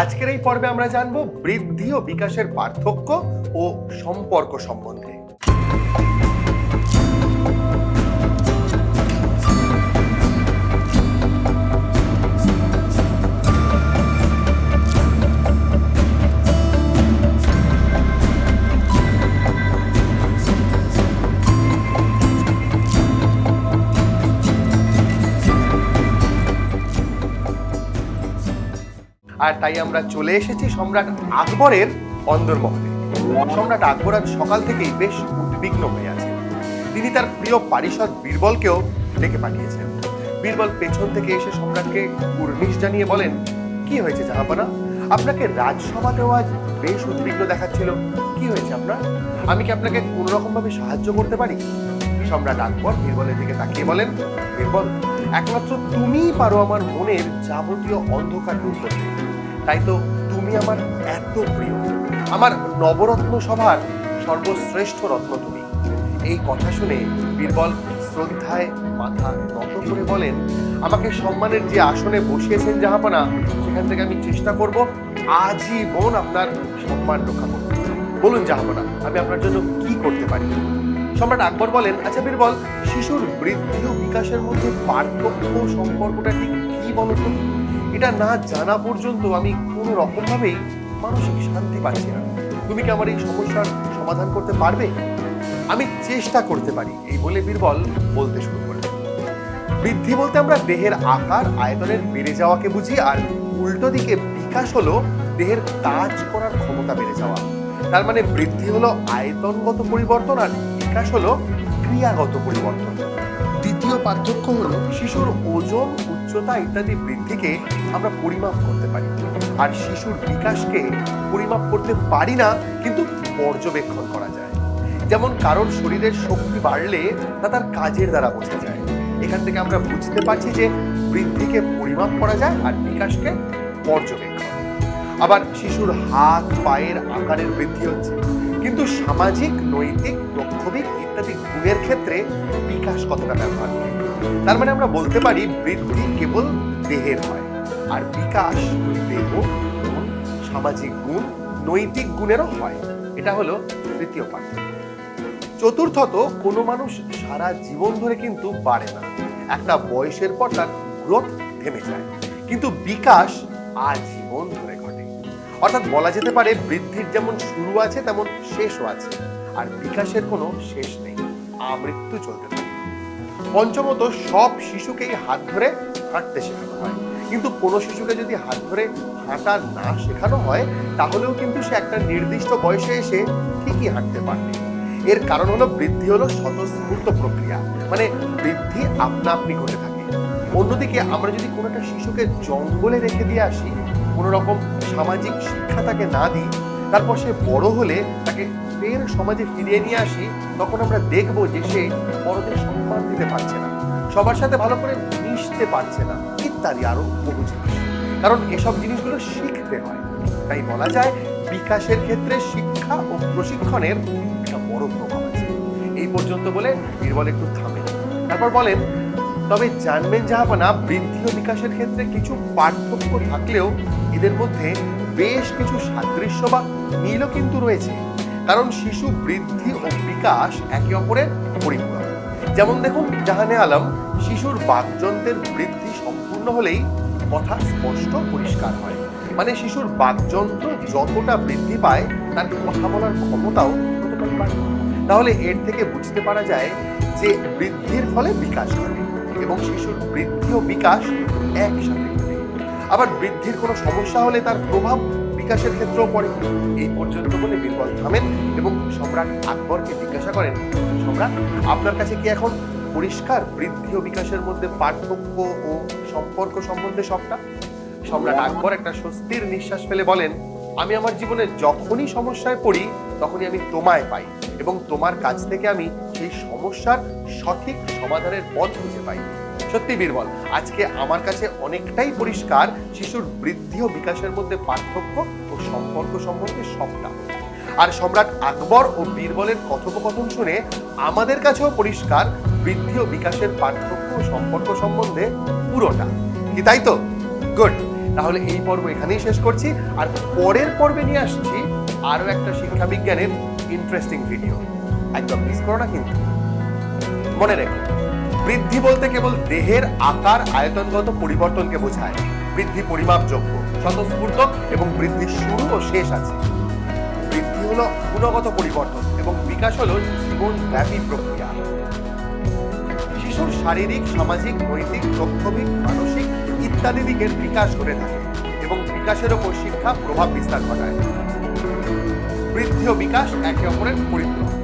আজকের এই পর্বে আমরা জানব বৃদ্ধি ও বিকাশের পার্থক্য ও সম্পর্ক সম্বন্ধে। আর তাই আমরা চলে এসেছি সম্রাট আকবরের অন্দরমহলে। সম্রাট আকবর আজ সকাল থেকেই বেশ উদ্বিগ্ন হয়ে আছেন। তিনি তার প্রিয় পারিষদ বীরবলকেও ডেকে পাঠিয়েছেন। বীরবল পেছন থেকে এসে সম্রাটকে কুর্নিশ জানিয়ে বলেন, কি হয়েছে জাহাপানা? আপনাকে রাজসভাতেও আজ বেশ উদ্বিগ্ন দেখাচ্ছিল। কি হয়েছে আপনার? আমি কি আপনাকে কোন রকম ভাবে সাহায্য করতে পারি? সম্রাট আকবর বীরবলের দিকে তাকিয়ে বলেন, বীরবল, একমাত্র তুমিই পারো আমার মনের যাবতীয় অন্ধকার দূর করতে। তাই তো তুমি আমার এত প্রিয়। আমার নবরত্ন সভার সর্বশ্রেষ্ঠ রত্ন তুমি। এই কথা শুনে বীরবল শ্রদ্ধায় মাথা নত করে বলেন, আমাকে সম্মানের যে আসনে বসিয়েছেন জাহাপানা, সেখান থেকে আমি চেষ্টা করব আজীবন আপনার সম্মান রক্ষা করতে। বলুন জাহাপানা, আমি আপনার জন্য কি করতে পারি? সম্রাট আকবর বলেন আচ্ছা বীরবল, শিশুর বৃদ্ধি ও বিকাশের মধ্যে পার্থক্য সম্পর্কটা ঠিক কি বলতো এটা না জানা পর্যন্ত আমি কোনো রকম ভাবেই মানসিক শান্তি পাচ্ছি না। তুমি কি আমার এই সমস্যার সমাধান করতে পারবে? আমি চেষ্টা করতে পারি, এই বলে বীরবল বলতে শুরু করলেন বৃদ্ধি বলতে আমরা দেহের আকার, আয়তনের বেড়ে যাওয়াকে বুঝি, আর উল্টো দিকে বিকাশ হলো দেহের কাজ করার ক্ষমতা বেড়ে যাওয়া। তার মানে বৃদ্ধি হলো আয়তনগত পরিবর্তন, আর বিকাশ হলো ক্রিয়াগত পরিবর্তন। দ্বিতীয় পার্থক্য হলো শিশুর ওজন, উচ্চতা ইত্যাদি বৃদ্ধিকে আমরা পরিমাপ করতে পারি। আর শিশুর বিকাশকে পরিমাপ করতে পারি না, কিন্তু পর্যবেক্ষণ করা যায়। যেমন কারোর শরীরের শক্তি বাড়লে তা তার কাজের দ্বারা বোঝা যায়। এখান থেকে আমরা বুঝতে পারছি যে বৃদ্ধিকে পরিমাপ করা যায় আর বিকাশকে পর্যবেক্ষণ। আবার শিশুর হাত, পায়ের আকারের বৃদ্ধি হচ্ছে। কিন্তু সামাজিক, নৈতিক দক্ষবিক ইত্যাদি গুণের ক্ষেত্রে বিকাশ কতটা ব্যবহার? তার মানে আমরা বলতে পারি বৃদ্ধি কেবল দেহের হয়। আর বিকাশ দেহ গুণ সামাজিক গুণ, নৈতিক গুণেরও হয়। এটা হলো তৃতীয় পার্থক্য চতুর্থত, কোনো মানুষ সারা জীবন ধরে কিন্তু বাড়ে না। একটা বয়সের পর তার গ্রোথ থেমে যায়। কিন্তু বিকাশ আজীবন ধরে অর্থাৎ বলা যেতে পারে বৃদ্ধির যেমন শুরু আছে, তেমন শেষও আছে। আর বিকাশের কোনো শেষ নেই, আমৃত্যু চলতে থাকে। পঞ্চমত, সব শিশুকেই হাত ধরে হাঁটতে শেখানো হয়। কিন্তু কোনো শিশুকে যদি হাত ধরে হাঁটা না শেখানো হয়, তাহলেও কিন্তু সে একটা নির্দিষ্ট বয়সে এসে ঠিকই হাঁটতে পারবে। এর কারণ হলো বৃদ্ধি হলো স্বতঃস্ফূর্ত প্রক্রিয়া। মানে বৃদ্ধি আপনা আপনি ঘটে থাকে। অন্যদিকে আমরা যদি কোনো একটা শিশুকে জঙ্গলে রেখে দিয়ে আসি কোনো রকম সামাজিক শিক্ষা তাকে না দিই, তারপর সে বড় হলে তাকে ফের সমাজে ফিরিয়ে নিয়ে আসি, তখন আমরা দেখব যে সে বড়দের সম্মান দিতে পারছে না, সবার সাথে ভালো করে মিশতে পারছে না, ইত্যাদি আরও বহু জিনিস। কারণ এসব জিনিসগুলো শিখতে হয়। তাই বলা যায়, বিকাশের ক্ষেত্রে শিক্ষা ও প্রশিক্ষণের একটা বড় প্রভাব আছে। এই পর্যন্ত বলে বীরবল একটু থামেন তারপর বলেন, তবে জানবেন জাহাপানা বৃদ্ধি ও বিকাশের ক্ষেত্রে কিছু পার্থক্য থাকলেও এদের মধ্যে বেশ কিছু সাদৃশ্য বা মিলও কিন্তু রয়েছে। কারণ শিশু বৃদ্ধি ও বিকাশ একে অপরের পরিপূরক। যেমন দেখুন, জাহানে আলম শিশুর বাকযন্ত্রের বৃদ্ধি সম্পূর্ণ হলেই কথা স্পষ্ট পরিষ্কার হয়। মানে শিশুর বাকযন্ত্র যতটা বৃদ্ধি পায়, তার কথা বলার ক্ষমতাও ততটাই বাড়ে। তাহলে এর থেকে বুঝতে পারা যায় যে বৃদ্ধির ফলে বিকাশ ঘটে এবং শিশুর বৃদ্ধি ও বিকাশ একসাথে। আবার বৃদ্ধির কোনো সমস্যা হলে তার প্রভাব বিকাশের ক্ষেত্রেও পড়ে। এই পর্যন্ত বলে বীরবল থামেন এবং সম্রাট আকবরকে জিজ্ঞাসা করেন, সম্রাট, আপনার কাছে কি এখন পরিষ্কার বৃদ্ধি ও বিকাশের মধ্যে পার্থক্য ও সম্পর্ক সম্বন্ধে সবটা? সম্রাট আকবর একটা স্বস্তির নিঃশ্বাস ফেলে বলেন, আমি আমার জীবনে যখনই সমস্যায় পড়ি, তখনই আমি তোমায় পাই এবং তোমার কাছ থেকে আমি সেই সমস্যার সঠিক সমাধানের পথ খুঁজে পাই। সত্যি বীরবল, আজকে আমার কাছে অনেকটাই পরিষ্কার শিশুর বৃদ্ধি ও বিকাশের মধ্যে পার্থক্য ও সম্পর্ক সম্পর্কে সবটা। আর সম্রাট আকবর ও বীরবলের কথোপকথন শুনে আমাদের কাছেও পরিষ্কার বৃদ্ধি ও বিকাশের পার্থক্য ও সম্পর্ক সম্বন্ধে পুরোটা। কি তাই তো? গুড তাহলে এই পর্ব এখানেই শেষ করছি। আর পরের পর্বে নিয়ে আসছি আরও একটা শিক্ষা বিজ্ঞানের ইন্টারেস্টিং ভিডিও একদম মিস করো না কিন্তু। মনে রেখো। বৃদ্ধি বলতে কেবল দেহের আকার, আয়তনগত পরিবর্তনকে বোঝায়। বৃদ্ধি পরিমাপযোগ্য, স্বতঃস্ফূর্ত এবং বৃদ্ধির শুরু ও শেষ আছে। বৃদ্ধি হলো গুণগত পরিবর্তন এবং বিকাশ হলো জীবনব্যাপী প্রক্রিয়া। শিশুর শারীরিক, সামাজিক, নৈতিক লক্ষমিক মানসিক ইত্যাদি দিকের বিকাশ ঘটে থাকে এবং বিকাশের ওপর শিক্ষা প্রভাব বিস্তার ঘটায়। বৃদ্ধি ও বিকাশ একে অপরের পরিপূরক।